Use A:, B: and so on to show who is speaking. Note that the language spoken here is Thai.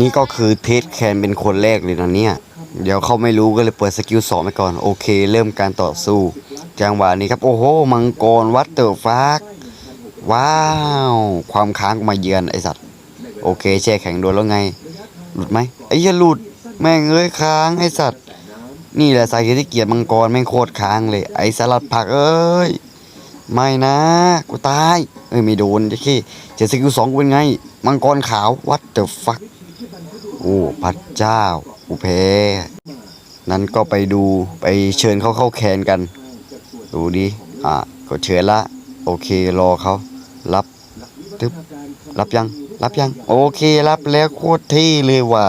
A: นี่ก็คือเทสแคนเป็นคนแรกเลยนะเนี่ย เดี๋ยวเขาไม่รู้ก็เลยเปิดสกิลสองไปก่อน โอเค เริ่มการต่อสู้ จังหวะนี้ครับ โอ้โห มังกรวัดเตอร์ฟักว้าว ความค้างมาเยือนไอสัตว์ โอเค แช่แข็งโดนแล้วไง หลุดไหมไอ้เหี้ยหลุด แม่งเอ้ยค้างไอสัตว์ นี่แหละสาเหตุที่เกียดมังกรแม่งโคตรค้างเลย ไอสลัดผักเอ้ย ไม่นะ กูตาย เอ้ยไม่โดนจะขี้เจ็ดสกิลสองกูเป็นไง มังกรขาววัดเตอร์ฟัก โอ้พระเจ้าอุเพนั้นก็ไปดูไปเชิญเขาเข้าแคนกัน ดูดิอะก็เชิญละ โอเครอเขารับตึ๊บรับยัง รับยัง โอเครับแล้วโคตรเท่เลยว่ะ